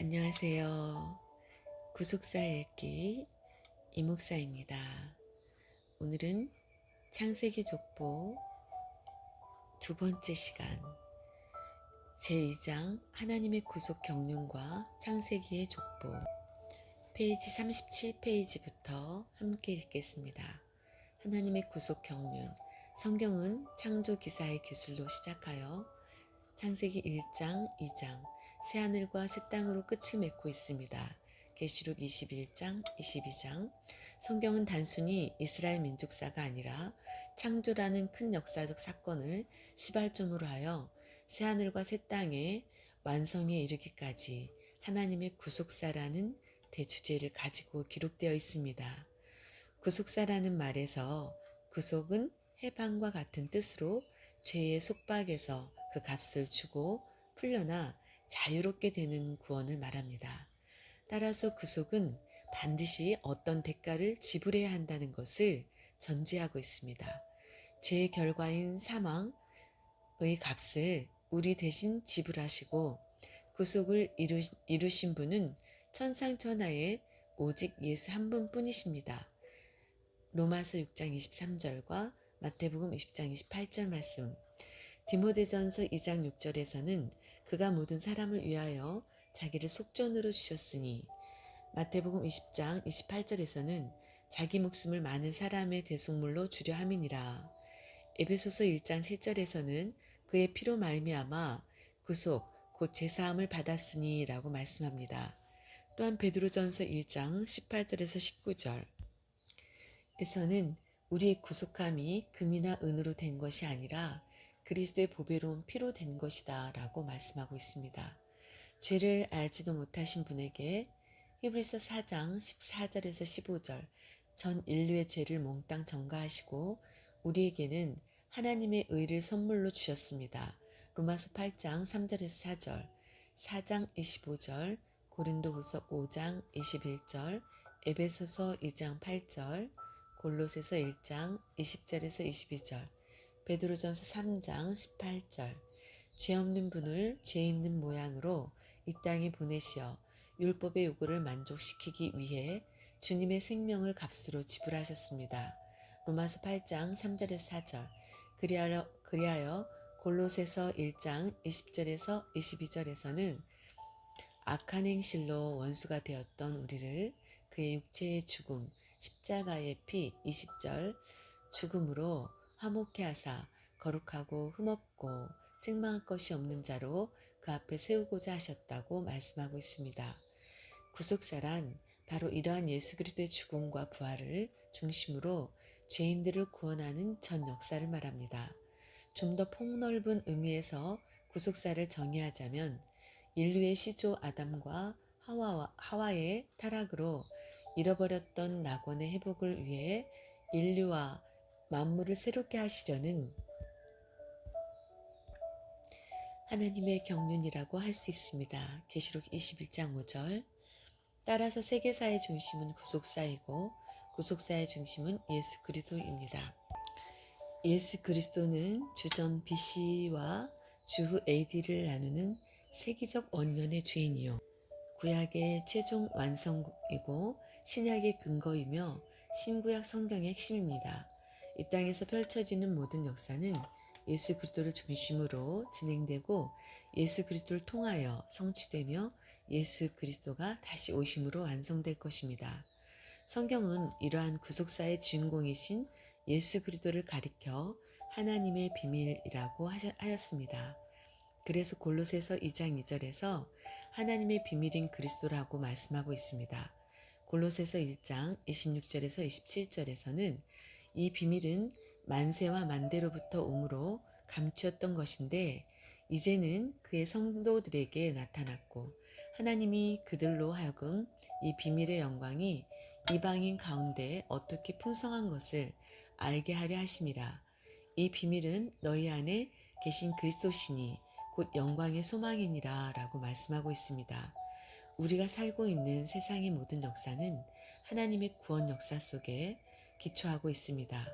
안녕하세요. 구속사 읽기 이목사입니다. 오늘은 창세기 족보 두 번째 시간 제2장 하나님의 구속 경륜과 창세기의 족보 페이지 37페이지부터 함께 읽겠습니다. 하나님의 구속 경륜 성경은 창조 기사의 기술로 시작하여 창세기 1장, 2장, 새하늘과 새 땅으로 끝을 맺고 있습니다. 계시록 21장, 22장. 성경은 단순히 이스라엘 민족사가 아니라 창조라는 큰 역사적 사건을 시발점으로 하여 새하늘과 새 땅의 완성에 이르기까지 하나님의 구속사라는 대주제를 가지고 기록되어 있습니다. 구속사라는 말에서 구속은 해방과 같은 뜻으로 죄의 속박에서 그 값을 주고 풀려나 자유롭게 되는 구원을 말합니다. 따라서 구속은 반드시 어떤 대가를 지불해야 한다는 것을 전제하고 있습니다. 죄의 결과인 사망의 값을 우리 대신 지불하시고 구속을 이루, 이루신 분은 천상천하에 오직 예수 한 분뿐이십니다. 로마서 6장 23절과 마태복음 20장 28절 말씀 디모데전서 2장 6절에서는 그가 모든 사람을 위하여 자기를 속전으로 주셨으니 마태복음 20장 28절에서는 자기 목숨을 많은 사람의 대속물로 주려 함이니라. 에베소서 1장 7절에서는 그의 피로 말미암아 구속 곧 제사함을 받았으니라고 말씀합니다. 또한 베드로전서 1장 18절에서 19절 에서는 우리의 구속함이 금이나 은으로 된 것이 아니라 그리스도의 보배로운 피로 된 것이다 라고 말씀하고 있습니다. 죄를 알지도 못하신 분에게 히브리서 4장 14절에서 15절 전 인류의 죄를 몽땅 전가하시고 우리에게는 하나님의 의를 선물로 주셨습니다. 로마서 8장 3절에서 4절 4장 25절 고린도후서 5장 21절 에베소서 2장 8절 골로새서 1장 20절에서 22절 베드로전서 3장 18절 죄 없는 분을 죄 있는 모양으로 이 땅에 보내시어 율법의 요구를 만족시키기 위해 주님의 생명을 값으로 지불하셨습니다. 로마서 8장 3절에서 4절 그리하여, 그리하여 골로새서 1장 20절에서 22절에서는 악한 행실로 원수가 되었던 우리를 그의 육체의 죽음, 십자가의 피 20절 죽음으로 화목케 하사 거룩하고 흠없고 책망할 것이 없는 자로 그 앞에 세우고자 하셨다고 말씀하고 있습니다. 구속사란 바로 이러한 예수 그리스도의 죽음과 부활을 중심으로 죄인들을 구원하는 전 역사를 말합니다. 좀 더 폭넓은 의미에서 구속사를 정의하자면 인류의 시조 아담과 하와, 하와의 타락으로 잃어버렸던 낙원의 회복을 위해 인류와 만물을 새롭게 하시려는 하나님의 경륜이라고 할 수 있습니다. 계시록 21장 5절 따라서 세계사의 중심은 구속사이고 구속사의 중심은 예수 그리스도입니다. 예수 그리스도는 주전 BC와 주후 AD를 나누는 세계적 원년의 주인이요. 구약의 최종 완성이고 신약의 근거이며 신구약 성경의 핵심입니다. 이 땅에서 펼쳐지는 모든 역사는 예수 그리스도를 중심으로 진행되고 예수 그리스도를 통하여 성취되며 예수 그리스도가 다시 오심으로 완성될 것입니다. 성경은 이러한 구속사의 주인공이신 예수 그리스도를 가리켜 하나님의 비밀이라고 하였습니다. 그래서 골로새서 2장 2절에서 하나님의 비밀인 그리스도라고 말씀하고 있습니다. 골로새서 1장 26절에서 27절에서는 이 비밀은 만세와 만대로부터 오므로 감추었던 것인데 이제는 그의 성도들에게 나타났고 하나님이 그들로 하여금 이 비밀의 영광이 이방인 가운데 어떻게 풍성한 것을 알게 하려 하심이라. 이 비밀은 너희 안에 계신 그리스도시니 곧 영광의 소망이니라 라고 말씀하고 있습니다. 우리가 살고 있는 세상의 모든 역사는 하나님의 구원 역사 속에 기초하고 있습니다.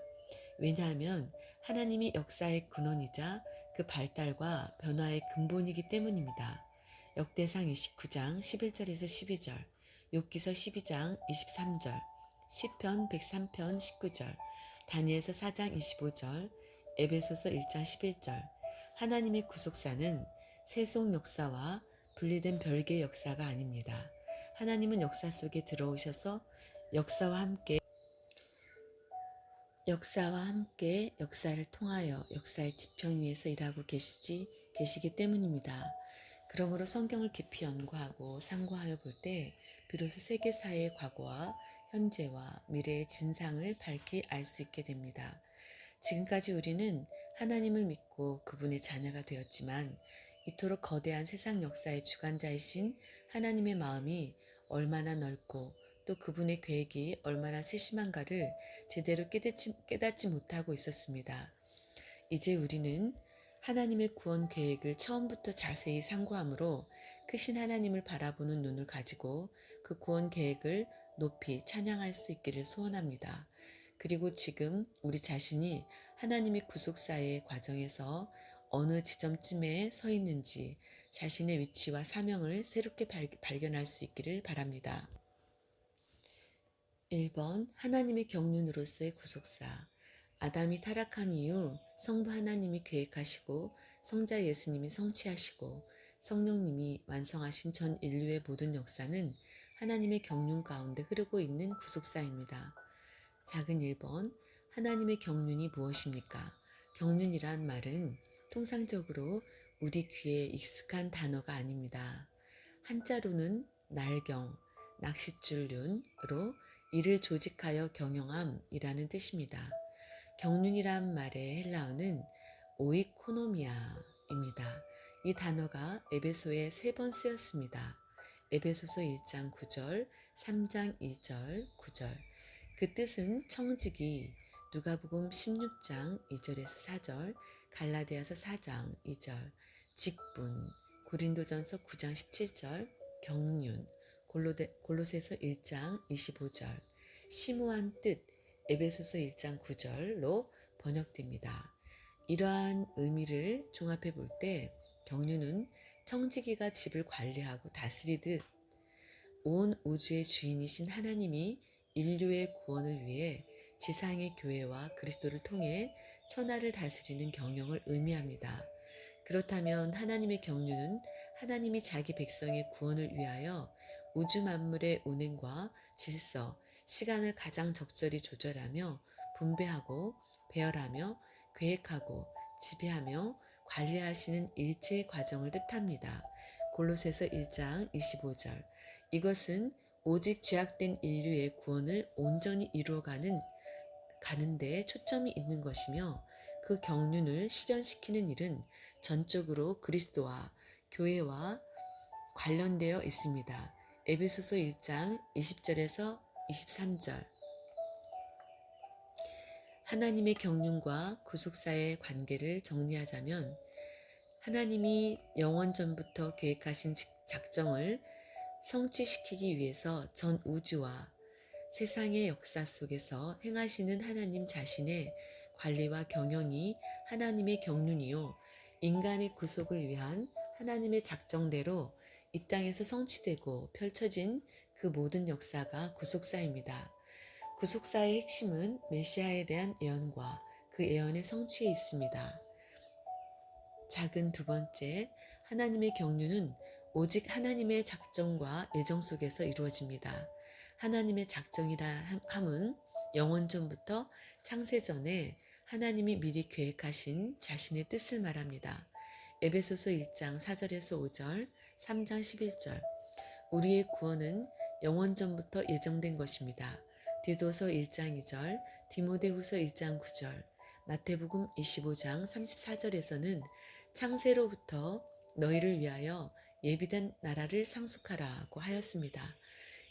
왜냐하면 하나님이 역사의 근원이자 그 발달과 변화의 근본이기 때문입니다. 역대상 29장 11절에서 12절, 욥기서 12장 23절, 시편 103편 19절, 다니엘서 4장 25절, 에베소서 1장 11절. 하나님의 구속사는 세속 역사와 분리된 별개의 역사가 아닙니다. 하나님은 역사 속에 들어오셔서 역사와 함께 역사와 함께 역사를 통하여 역사의 지평 위에서 일하고 계시지 계시기 때문입니다. 그러므로 성경을 깊이 연구하고 상고하여 볼 때 비로소 세계사의 과거와 현재와 미래의 진상을 밝히 알 수 있게 됩니다. 지금까지 우리는 하나님을 믿고 그분의 자녀가 되었지만 이토록 거대한 세상 역사의 주관자이신 하나님의 마음이 얼마나 넓고 또 그분의 계획이 얼마나 세심한가를 제대로 깨닫지, 깨닫지 못하고 있었습니다. 이제 우리는 하나님의 구원 계획을 처음부터 자세히 상고함으로 크신 하나님을 바라보는 눈을 가지고 그 구원 계획을 높이 찬양할 수 있기를 소원합니다. 그리고 지금 우리 자신이 하나님의 구속사의 과정에서 어느 지점쯤에 서 있는지 자신의 위치와 사명을 새롭게 발견할 수 있기를 바랍니다. 1번 하나님의 경륜으로서의 구속사 아담이 타락한 이후 성부 하나님이 계획하시고 성자 예수님이 성취하시고 성령님이 완성하신 전 인류의 모든 역사는 하나님의 경륜 가운데 흐르고 있는 구속사입니다. 작은 1번 하나님의 경륜이 무엇입니까? 경륜이란 말은 통상적으로 우리 귀에 익숙한 단어가 아닙니다. 한자로는 날경, 낚싯줄륜으로 이를 조직하여 경영함이라는 뜻입니다. 경륜이란 말의 헬라어는 오이코노미아입니다. 이 단어가 에베소에 세 번 쓰였습니다. 에베소서 1장 9절, 3장 2절, 9절. 그 뜻은 청지기, 누가복음 16장 2절에서 4절, 갈라디아서 4장 2절, 직분, 고린도전서 9장 17절, 경륜, 골로데, 골로새서 1장 25절, 심오한 뜻, 에베소서 1장 9절로 번역됩니다. 이러한 의미를 종합해 볼 때 경륜은 청지기가 집을 관리하고 다스리듯 온 우주의 주인이신 하나님이 인류의 구원을 위해 지상의 교회와 그리스도를 통해 천하를 다스리는 경영을 의미합니다. 그렇다면 하나님의 경륜은 하나님이 자기 백성의 구원을 위하여 우주 만물의 운행과 질서, 시간을 가장 적절히 조절하며 분배하고 배열하며 계획하고 지배하며 관리하시는 일체의 과정을 뜻합니다. 골로새서 1장 25절. 이것은 오직 죄악된 인류의 구원을 온전히 이루어가는 가는데 초점이 있는 것이며 그 경륜을 실현시키는 일은 전적으로 그리스도와 교회와 관련되어 있습니다. 에베소서 1장 20절에서 23절. 하나님의 경륜과 구속사의 관계를 정리하자면 하나님이 영원 전부터 계획하신 작정을 성취시키기 위해서 전 우주와 세상의 역사 속에서 행하시는 하나님 자신의 관리와 경영이 하나님의 경륜이요 인간의 구속을 위한 하나님의 작정대로 이 땅에서 성취되고 펼쳐진 그 모든 역사가 구속사입니다. 구속사의 핵심은 메시아에 대한 예언과 그 예언의 성취에 있습니다. 작은 두 번째, 하나님의 경륜은 오직 하나님의 작정과 예정 속에서 이루어집니다. 하나님의 작정이라 함은 영원 전부터 창세 전에 하나님이 미리 계획하신 자신의 뜻을 말합니다. 에베소서 1장 4절에서 5절, 3장 11절. 우리의 구원은 영원 전부터 예정된 것입니다. 디도서 1장 2절, 디모데후서 1장 9절, 마태복음 25장 34절에서는 창세로부터 너희를 위하여 예비된 나라를 상속하라고 하였습니다.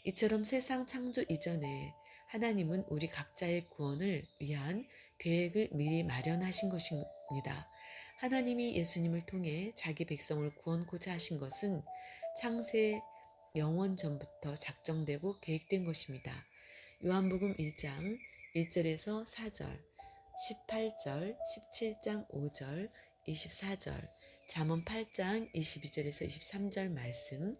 이처럼 세상 창조 이전에 하나님은 우리 각자의 구원을 위한 계획을 미리 마련하신 것입니다. 하나님이 예수님을 통해 자기 백성을 구원고자 하신 것은 창세 영원 전부터 작정되고 계획된 것입니다. 요한복음 1장 1절에서 4절, 18절, 17장 5절, 24절, 잠언 8장 22절에서 23절 말씀.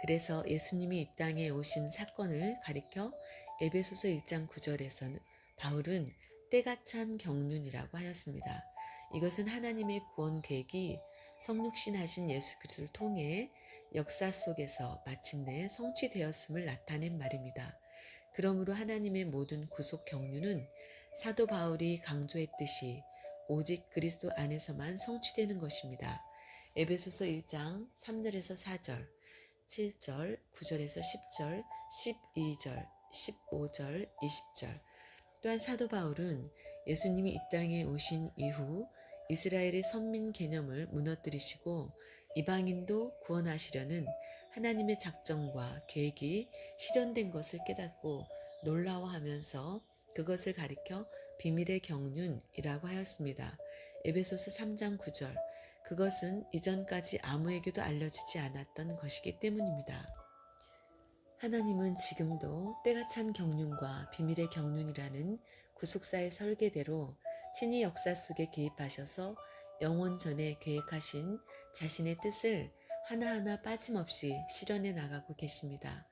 그래서 예수님이 이 땅에 오신 사건을 가리켜 에베소서 1장 9절에서는 바울은 때가 찬 경륜이라고 하였습니다. 이것은 하나님의 구원 계획이 성육신하신 예수 그리스도를 통해 역사 속에서 마침내 성취되었음을 나타낸 말입니다. 그러므로 하나님의 모든 구속 경륜은 사도 바울이 강조했듯이 오직 그리스도 안에서만 성취되는 것입니다. 에베소서 1장 3절에서 4절, 7절, 9절에서 10절, 12절, 15절, 20절. 또한 사도 바울은 예수님이 이 땅에 오신 이후 이스라엘의 선민 개념을 무너뜨리시고 이방인도 구원하시려는 하나님의 작정과 계획이 실현된 것을 깨닫고 놀라워하면서 그것을 가리켜 비밀의 경륜이라고 하였습니다. 에베소서 3장 9절. 그것은 이전까지 아무에게도 알려지지 않았던 것이기 때문입니다. 하나님은 지금도 때가 찬 경륜과 비밀의 경륜이라는 구속사의 설계대로 친히 역사 속에 개입하셔서 영원 전에 계획하신 자신의 뜻을 하나하나 빠짐없이 실현해 나가고 계십니다.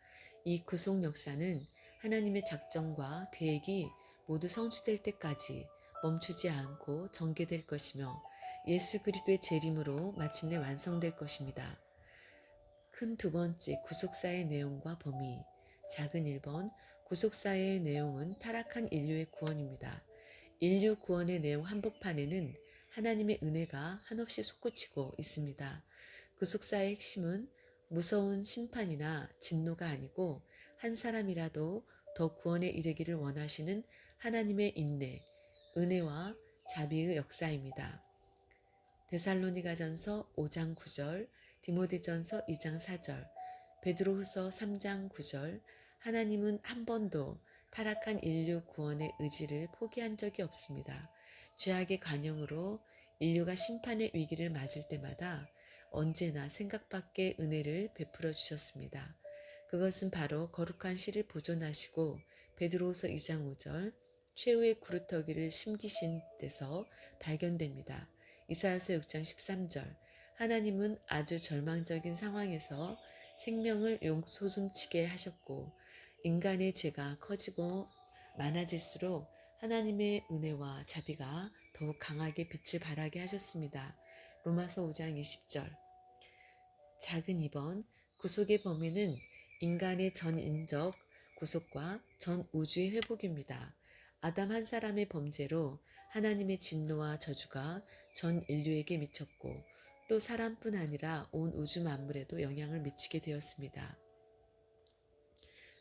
이 구속 역사는 하나님의 작정과 계획이 모두 성취될 때까지 멈추지 않고 전개될 것이며 예수 그리스도의 재림으로 마침내 완성될 것입니다. 큰 두 번째 구속사의 내용과 범위 작은 1번 구속사의 내용은 타락한 인류의 구원입니다. 인류 구원의 내용 한복판에는 하나님의 은혜가 한없이 솟구치고 있습니다. 구속사의 핵심은 무서운 심판이나 진노가 아니고 한 사람이라도 더 구원에 이르기를 원하시는 하나님의 인내, 은혜와 자비의 역사입니다. 데살로니가전서 5장 9절, 디모데전서 2장 4절, 베드로후서 3장 9절, 하나님은 한 번도 타락한 인류 구원의 의지를 포기한 적이 없습니다. 죄악의 관영으로 인류가 심판의 위기를 맞을 때마다 언제나 생각밖의 은혜를 베풀어 주셨습니다. 그것은 바로 거룩한 씨를 보존하시고 베드로후서 2장 5절 최후의 구루터기를 심기신 데서 발견됩니다. 이사야서 6장 13절 하나님은 아주 절망적인 상황에서 생명을 용소숨치게 하셨고 인간의 죄가 커지고 많아질수록 하나님의 은혜와 자비가 더욱 강하게 빛을 발하게 하셨습니다. 로마서 5장 20절 작은 2번 구속의 범위는 인간의 전인적 구속과 전 우주의 회복입니다. 아담 한 사람의 범죄로 하나님의 진노와 저주가 전 인류에게 미쳤고 또 사람뿐 아니라 온 우주 만물에도 영향을 미치게 되었습니다.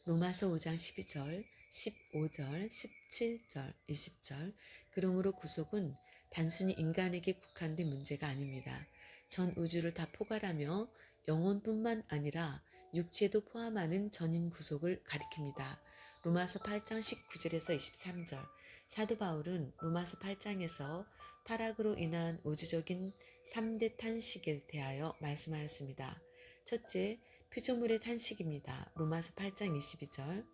로마서 5장 12절, 15절, 17절, 20절. 그러므로 구속은 단순히 인간에게 국한된 문제가 아닙니다. 전 우주를 다 포괄하며 영혼뿐만 아니라 육체도 포함하는 전인 구속을 가리킵니다. 로마서 8장 19절에서 23절 사도 바울은 로마서 8장에서 타락으로 인한 우주적인 3대 탄식에 대하여 말씀하였습니다. 첫째, 피조물의 탄식입니다. 로마서 8장 22절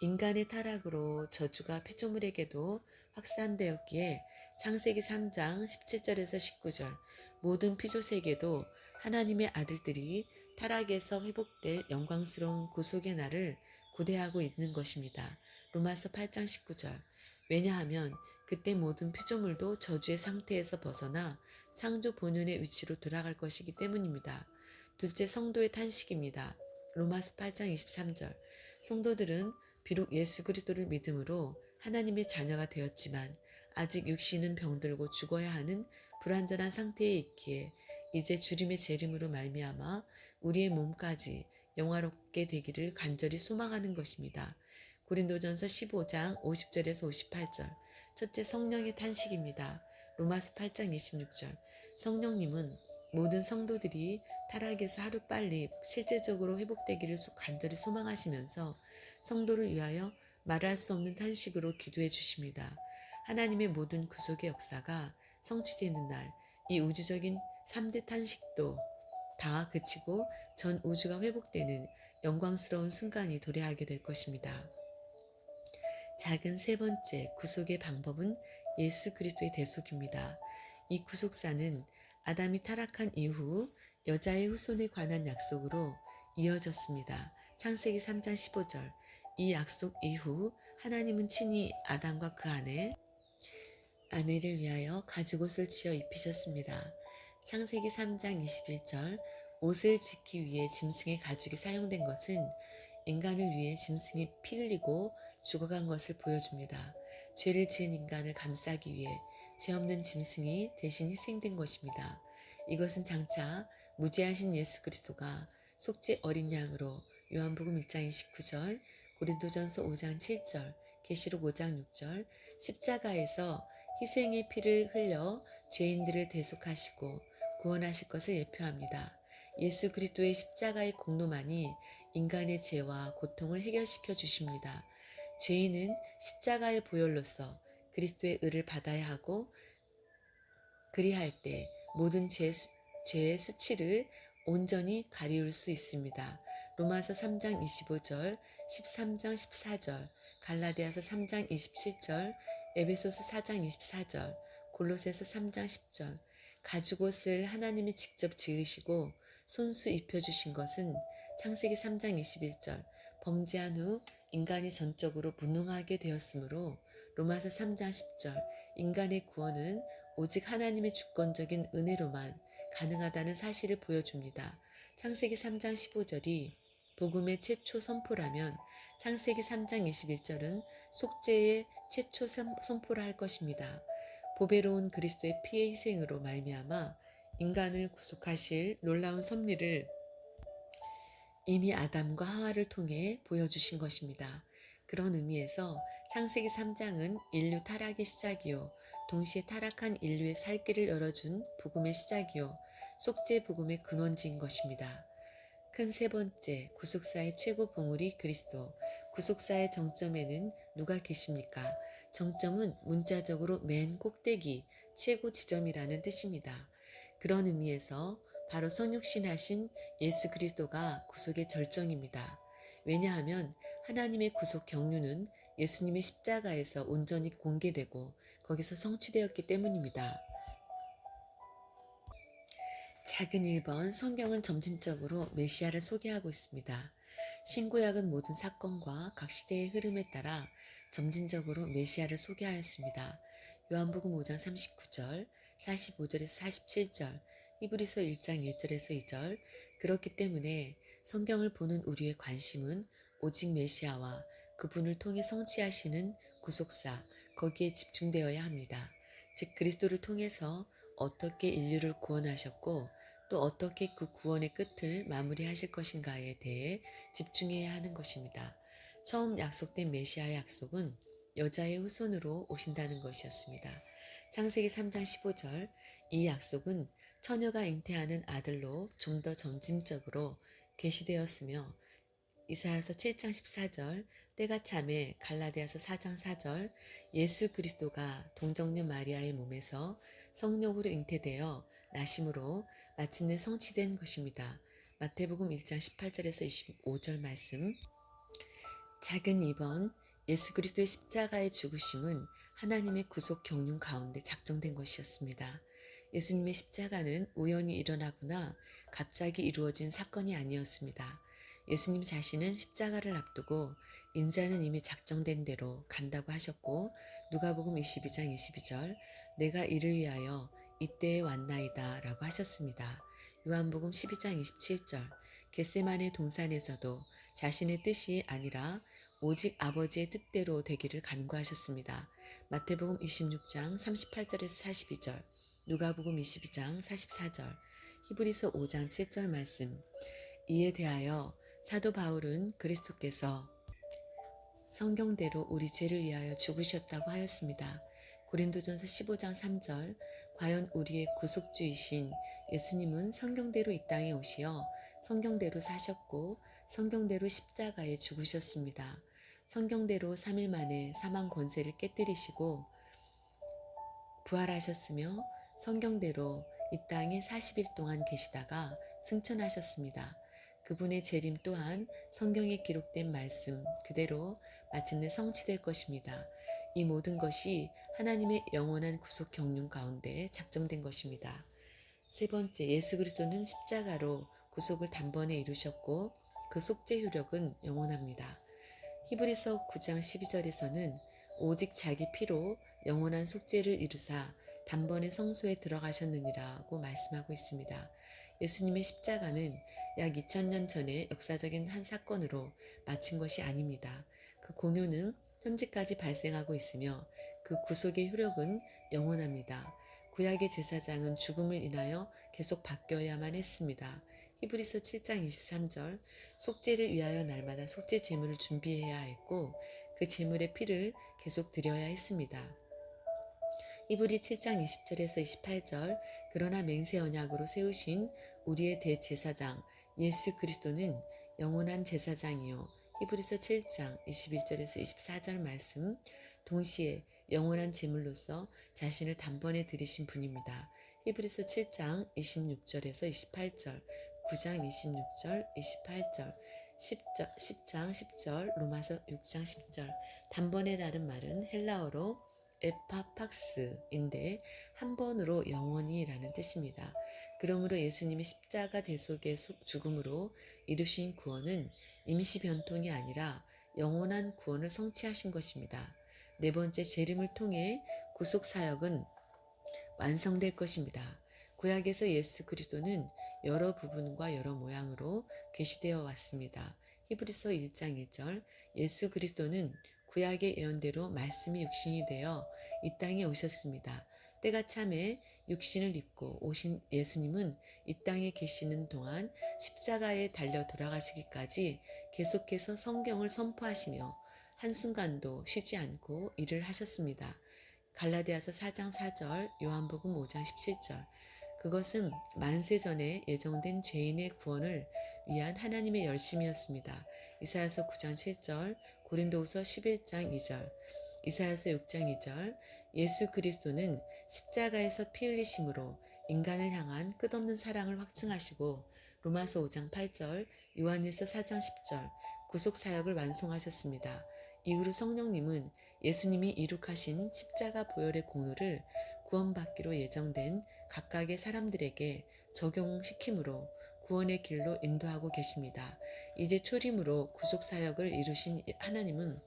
인간의 타락으로 저주가 피조물에게도 확산되었기에 창세기 3장 17절에서 19절 모든 피조세계도 하나님의 아들들이 타락에서 회복될 영광스러운 구속의 날을 고대하고 있는 것입니다. 로마서 8장 19절. 왜냐하면 그때 모든 피조물도 저주의 상태에서 벗어나 창조 본연의 위치로 돌아갈 것이기 때문입니다. 둘째 성도의 탄식입니다. 로마서 8장 23절. 성도들은 비록 예수 그리스도를 믿음으로 하나님의 자녀가 되었지만 아직 육신은 병들고 죽어야 하는 불완전한 상태에 있기에 이제 주님의 재림으로 말미암아 우리의 몸까지 영화롭게 되기를 간절히 소망하는 것입니다. 고린도전서 15장 50절에서 58절. 첫째 성령의 탄식입니다. 로마스 8장 26절. 성령님은 모든 성도들이 타락에서 하루빨리 실제적으로 회복되기를 간절히 소망하시면서 성도를 위하여 말할 수 없는 탄식으로 기도해 주십니다. 하나님의 모든 구속의 역사가 성취되는 날, 이 우주적인 3대 탄식도 다 그치고 전 우주가 회복되는 영광스러운 순간이 도래하게 될 것입니다. 작은 세 번째 구속의 방법은 예수 그리스도의 대속입니다. 이 구속사는 아담이 타락한 이후 여자의 후손에 관한 약속으로 이어졌습니다. 창세기 3장 15절. 이 약속 이후 하나님은 친히 아담과 그 아내 아내를 위하여 가죽옷을 지어 입히셨습니다. 창세기 3장 21절. 옷을 짓기 위해 짐승의 가죽이 사용된 것은 인간을 위해 짐승이 피 흘리고 죽어간 것을 보여줍니다. 죄를 지은 인간을 감싸기 위해 죄 없는 짐승이 대신 희생된 것입니다. 이것은 장차 무죄하신 예수 그리스도가 속죄 어린 양으로 요한복음 1장 29절, 고린도전서 5장 7절, 계시록 5장 6절, 십자가에서 희생의 피를 흘려 죄인들을 대속하시고 구원하실 것을 예표합니다. 예수 그리스도의 십자가의 공로만이 인간의 죄와 고통을 해결시켜 주십니다. 죄인은 십자가의 보혈로서 그리스도의 의를 받아야 하고 그리할 때 모든 죄, 죄의 수치를 온전히 가리울 수 있습니다. 로마서 3장 25절, 13장 14절, 갈라디아서 3장 27절, 에베소서 4장 24절, 골로새서 3장 10절, 가죽옷을 하나님이 직접 지으시고 손수 입혀주신 것은 창세기 3장 21절, 범죄한 후 인간이 전적으로 무능하게 되었으므로 로마서 3장 10절, 인간의 구원은 오직 하나님의 주권적인 은혜로만 가능하다는 사실을 보여줍니다. 창세기 3장 15절이 복음의 최초 선포라면 창세기 3장 21절은 속죄의 최초 선포라 할 것입니다. 보배로운 그리스도의 피의 희생으로 말미암아 인간을 구속하실 놀라운 섭리를 이미 아담과 하와를 통해 보여주신 것입니다. 그런 의미에서 창세기 3장은 인류 타락의 시작이요. 동시에 타락한 인류의 살 길을 열어준 복음의 시작이요. 속죄 복음의 근원지인 것입니다. 큰 세 번째, 구속사의 최고 봉우리 그리스도. 구속사의 정점에는 누가 계십니까? 정점은 문자적으로 맨 꼭대기, 최고 지점이라는 뜻입니다. 그런 의미에서 바로 성육신하신 예수 그리스도가 구속의 절정입니다. 왜냐하면 하나님의 구속 경륜은 예수님의 십자가에서 온전히 공개되고 거기서 성취되었기 때문입니다. 작은 1번 성경은 점진적으로 메시아를 소개하고 있습니다. 신구약은 모든 사건과 각 시대의 흐름에 따라 점진적으로 메시아를 소개하였습니다. 요한복음 5장 39절, 45절에서 47절, 히브리서 1장 1절에서 2절. 그렇기 때문에 성경을 보는 우리의 관심은 오직 메시아와 그분을 통해 성취하시는 구속사, 거기에 집중되어야 합니다. 즉, 그리스도를 통해서 어떻게 인류를 구원하셨고 또 어떻게 그 구원의 끝을 마무리하실 것인가에 대해 집중해야 하는 것입니다. 처음 약속된 메시아의 약속은 여자의 후손으로 오신다는 것이었습니다. 창세기 3장 15절 이 약속은 처녀가 잉태하는 아들로 좀 더 점진적으로 계시되었으며 이사야서 7장 14절 때가 참에 갈라디아서 4장 4절 예수 그리스도가 동정녀 마리아의 몸에서 성령으로 잉태되어 나심으로 마침내 성취된 것입니다. 마태복음 1장 18절에서 25절 말씀 작은 2번 예수 그리스도의 십자가의 죽으심은 하나님의 구속 경륜 가운데 작정된 것이었습니다. 예수님의 십자가는 우연히 일어나거나 갑자기 이루어진 사건이 아니었습니다. 예수님 자신은 십자가를 앞두고 인자는 이미 작정된 대로 간다고 하셨고 누가복음 22장 22절 내가 이를 위하여 이때에 왔나이다 라고 하셨습니다. 요한복음 12장 27절 겟세만의 동산에서도 자신의 뜻이 아니라 오직 아버지의 뜻대로 되기를 간구하셨습니다. 마태복음 26장 38절에서 42절 누가복음 22장 44절 히브리서 5장 7절 말씀 이에 대하여 사도 바울은 그리스도께서 성경대로 우리 죄를 위하여 죽으셨다고 하였습니다. 고린도전서 15장 3절 과연 우리의 구속주이신 예수님은 성경대로 이 땅에 오시어 성경대로 사셨고 성경대로 십자가에 죽으셨습니다. 성경대로 3일 만에 사망 권세를 깨뜨리시고 부활하셨으며 성경대로 이 땅에 40일 동안 계시다가 승천하셨습니다. 그분의 재림 또한 성경에 기록된 말씀 그대로 마침내 성취될 것입니다. 이 모든 것이 하나님의 영원한 구속 경륜 가운데 작정된 것입니다. 세 번째, 예수 그리스도는 십자가로 구속을 단번에 이루셨고 그 속죄 효력은 영원합니다. 히브리서 9장 12절에서는 오직 자기 피로 영원한 속죄를 이루사 단번에 성소에 들어가셨느니라고 말씀하고 있습니다. 예수님의 십자가는 약 2000년 전의 역사적인 한 사건으로 마친 것이 아닙니다. 그 공효는 현재까지 발생하고 있으며 그 구속의 효력은 영원합니다. 구약의 제사장은 죽음을 인하여 계속 바뀌어야만 했습니다. 히브리서 7장 23절 속죄를 위하여 날마다 속죄 제물을 준비해야 했고 그 제물의 피를 계속 드려야 했습니다. 히브리 7장 20절에서 28절 그러나 맹세 언약으로 세우신 우리의 대제사장 예수 그리스도는 영원한 제사장이요. 히브리서 7장 21절에서 24절 말씀. 동시에 영원한 제물로서 자신을 단번에 들이신 분입니다. 히브리서 7장 26절에서 28절 9장 26절 28절 10절, 10장 10절 로마서 6장 10절. 단번에라는 말은 헬라어로 에파팍스인데 한 번으로 영원히라는 뜻입니다. 그러므로 예수님이 십자가 대속의 죽음으로 이루신 구원은 임시 변통이 아니라 영원한 구원을 성취하신 것입니다. 네 번째 재림을 통해 구속 사역은 완성될 것입니다. 구약에서 예수 그리스도는 여러 부분과 여러 모양으로 계시되어 왔습니다. 히브리서 1장 1절 예수 그리스도는 구약의 예언대로 말씀이 육신이 되어 이 땅에 오셨습니다. 때가 참에 육신을 입고 오신 예수님은 이 땅에 계시는 동안 십자가에 달려 돌아가시기까지 계속해서 성경을 선포하시며 한순간도 쉬지 않고 일을 하셨습니다. 갈라디아서 4장 4절, 요한복음 5장 17절. 그것은 만세 전에 예정된 죄인의 구원을 위한 하나님의 열심이었습니다. 이사야서 9장 7절, 고린도후서 11장 2절, 이사야서 6장 2절, 예수 그리스도는 십자가에서 피 흘리심으로 인간을 향한 끝없는 사랑을 확증하시고 로마서 5장 8절, 요한일서 4장 10절 구속 사역을 완성하셨습니다. 이후로 성령님은 예수님이 이룩하신 십자가 보혈의 공로를 구원받기로 예정된 각각의 사람들에게 적용시킴으로 구원의 길로 인도하고 계십니다. 이제 초림으로 구속 사역을 이루신 하나님은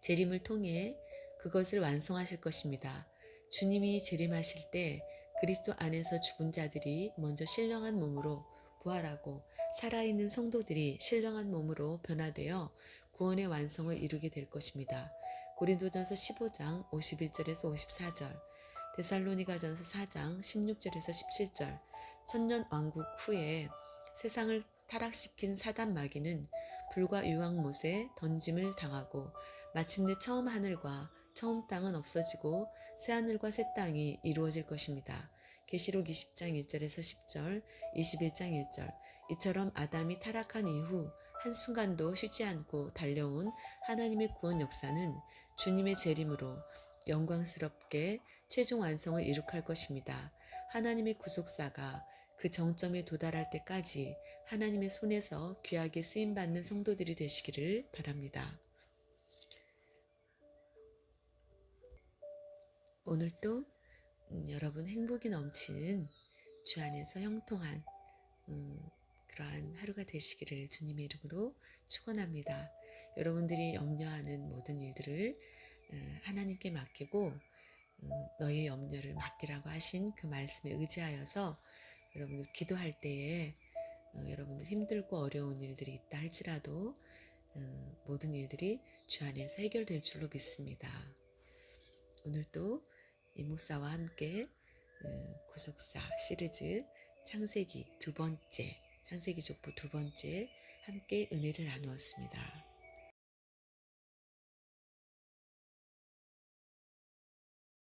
재림을 통해 그것을 완성하실 것입니다. 주님이 재림하실 때 그리스도 안에서 죽은 자들이 먼저 신령한 몸으로 부활하고 살아있는 성도들이 신령한 몸으로 변화되어 구원의 완성을 이루게 될 것입니다. 고린도전서 15장 51절에서 54절, 데살로니가전서 4장 16절에서 17절, 천년 왕국 후에 세상을 타락시킨 사단 마귀는 불과 유황못에 던짐을 당하고 마침내 처음 하늘과 처음 땅은 없어지고 새 하늘과 새 땅이 이루어질 것입니다. 계시록 20장 1절에서 10절, 21장 1절. 이처럼 아담이 타락한 이후 한순간도 쉬지 않고 달려온 하나님의 구원 역사는 주님의 재림으로 영광스럽게 최종 완성을 이룩할 것입니다. 하나님의 구속사가 그 정점에 도달할 때까지 하나님의 손에서 귀하게 쓰임받는 성도들이 되시기를 바랍니다. 오늘도 음, 여러분 행복이 넘치는 주 안에서 형통한 음, 그러한 하루가 되시기를 주님의 이름으로 축원합니다. 여러분들이 염려하는 모든 일들을 어, 하나님께 맡기고 어, 너의 염려를 맡기라고 하신 그 말씀에 의지하여서 여러분들 기도할 때에 어, 여러분들 힘들고 어려운 일들이 있다 할지라도 모든 일들이 주 안에서 해결될 줄로 믿습니다. 오늘도 이 목사와 함께 구속사 시리즈 창세기 두 번째 창세기 족보 두 번째 함께 은혜를 나누었습니다.